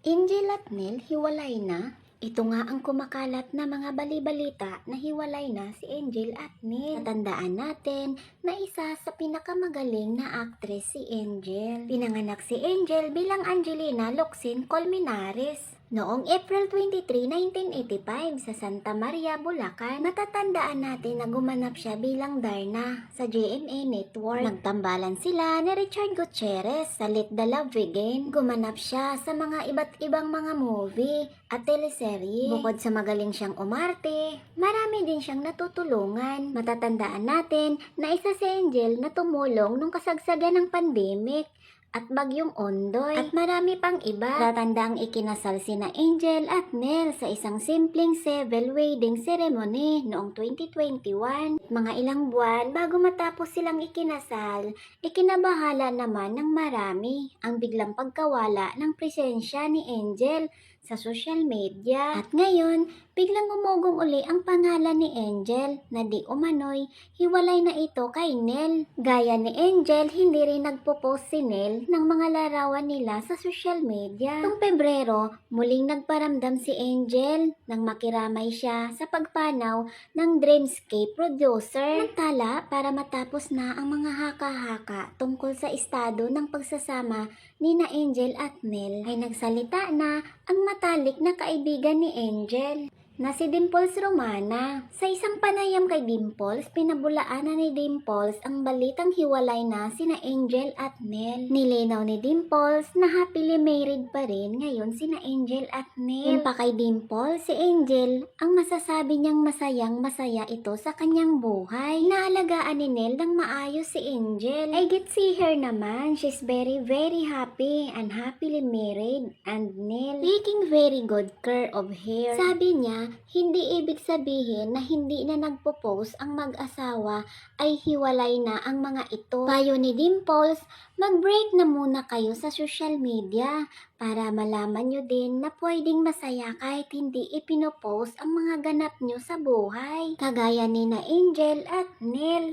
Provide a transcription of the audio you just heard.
Angel at Nel hiwalay na? Ito nga ang kumakalat na mga balibalita na hiwalay na si Angel at Nel. Natandaan natin na isa sa pinakamagaling na actress si Angel. Pinanganak si Angel bilang Angelina Locsin Colmenares. Noong April 23, 1985 sa Santa Maria, Bulacan, matatandaan natin na gumanap siya bilang Darna sa GMA Network. Nagtambalan sila ni Richard Gutierrez sa Let the Love Begin. Gumanap siya sa mga iba't ibang mga movie at teleserye. Bukod sa magaling siyang umarte, marami din siyang natutulungan. Matatandaan natin na isa si Angel na tumulong nung kasagsagan ng pandemic at bagyong ondoy at marami pang iba. Tatandang ikinasal sina Angel at Nel sa isang simpleng civil wedding ceremony noong 2021. Mga ilang buwan bago matapos silang ikinasal, ikinabahala naman ng marami ang biglang pagkawala ng presensya ni Angel sa social media. At ngayon, biglang umugong uli ang pangalan ni Angel na di umano'y hiwalay na ito kay Nel. Gaya ni Angel, hindi rin nagpo-post si Nel ng mga larawan nila sa social media. Noong Pebrero, muling nagparamdam si Angel nang makiramay siya sa pagpanaw ng Dreamscape producer. Samantala, para matapos na ang mga haka-haka tungkol sa estado ng pagsasama ni na Angel at Nel, ay nagsalita na ang matalik na kaibigan ni Angel na si Dimples Romana. Sa isang panayam kay Dimples, pinabulaanan ni Dimples ang balitang hiwalay na sina Angel at Nel. Nilinaw ni Dimples na happily married pa rin ngayon sina Angel at Nel. Yun pa kay Dimples, si Angel, ang masasabi niyang masayang masaya ito sa kanyang buhay. Naalagaan ni Nel ng maayos si Angel. I get see her naman. She's very very happy and happily married and Nel taking very good care of her. Sabi niya, hindi ibig sabihin na hindi na nagpo-post ang mag-asawa ay hiwalay na ang mga ito. Payo ni Dimples, mag-break na muna kayo sa social media para malaman nyo din na pwedeng masaya kahit hindi ipinopost ang mga ganap nyo sa buhay. Kagaya ni na Angel at Nel.